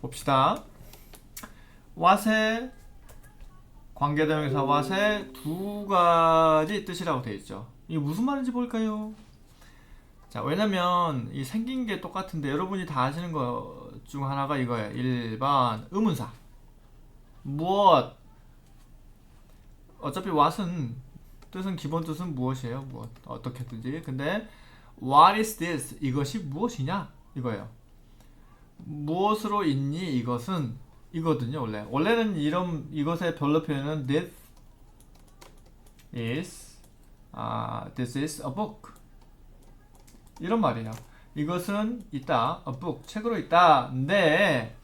봅시다. what의 관계대명사 what의 두 가지 뜻이라고 되어 있죠. 이게 무슨 말인지 볼까요? 자, 왜냐면 이 생긴 게 똑같은데 여러분이 다 아시는 것 중 하나가 이거예요. 1번 의문사. 무엇? 어차피 what은 뜻은 기본 뜻은 무엇이에요? 무엇? 어떻게든지. 근데 what is this? 이것이 무엇이냐? 이거예요. 무엇으로 있니? 이것은 이거든요, 원래. 원래는 이런 이것의 별로 표현은 this is 아, this is a book. 이런 말이에요. 이것은 있다. a book. 책으로 있다. 근데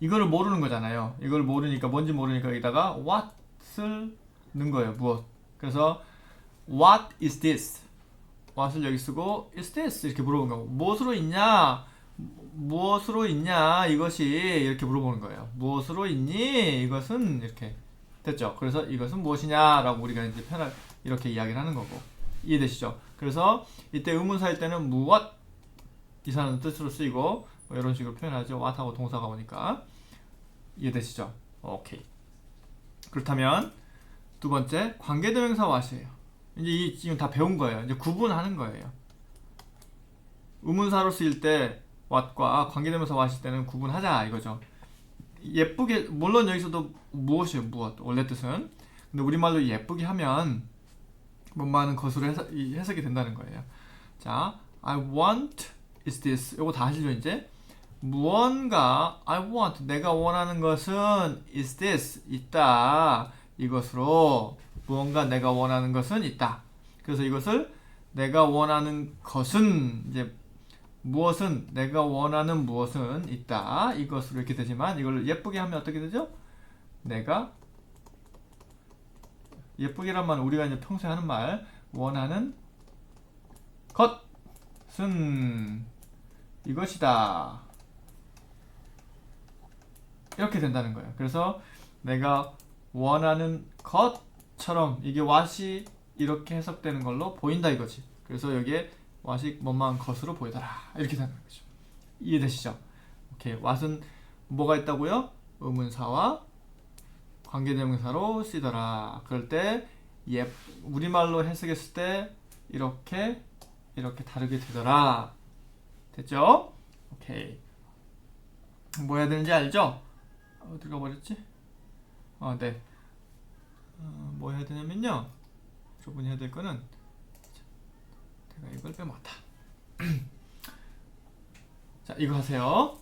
이거를 모르는 거잖아요. 이걸 모르니까 뭔지 모르니까 여기다가 what을 넣은 거예요. 무엇. 그래서 what is this? what을 여기 쓰고 is this 이렇게 물어본 거고 무엇으로 있냐? 무엇으로 있냐? 이것이 이렇게 물어보는 거예요. 무엇으로 있니? 이것은 이렇게 됐죠. 그래서 이것은 무엇이냐라고 우리가 이제 편할 이렇게 이야기를 하는 거고 이해되시죠? 그래서 이때 의문사일 때는 무엇 이사는 뜻으로 쓰이고 뭐 이런 식으로 표현하죠. what하고 동사가 오니까 이해되시죠? 오케이. 그렇다면 두 번째 관계대명사 what이에요. 이제 이 지금 다 배운 거예요. 이제 구분하는 거예요. 의문사로 쓰일 때 what과 관계대명사 what일 때는 구분하자 이거죠. 예쁘게 물론 여기서도 무엇이에요 무엇 원래 뜻은 근데 우리말로 예쁘게 하면 뭔가는 것으로 해석, 이 해석이 된다는 거예요. 자, I want is this. 요거 다 하시죠 이제. 무언가 I want 내가 원하는 것은 is this 있다. 이것으로 무언가 내가 원하는 것은 있다. 그래서 이것을 내가 원하는 것은 이제 무엇은 내가 원하는 무엇은 있다. 이것으로 이렇게 되지만 이걸 예쁘게 하면 어떻게 되죠? 내가 예쁘게란 말은 우리가 이제 평소에 하는 말 원하는 것은 이것이다 이렇게 된다는 거예요 그래서 내가 원하는 것처럼 이게 what이 이렇게 해석되는 걸로 보인다 이거지 그래서 여기에 what이 뭐만 것으로 보이더라 이렇게 되는 거죠 이해되시죠? 오케이 what은 뭐가 있다고요? 의문사와 관계대명사로 쓰이더라. 그럴 때 예, 우리말로 해석했을 때 이렇게 이렇게 다르게 되더라. 됐죠? 오케이. 뭐 해야 되는지 알죠? 어디 가 버렸지? 어, 네. 어, 뭐 해야 되냐면요. 저분이 해야 될 거는 이걸 빼먹었다. 자, 이거 하세요.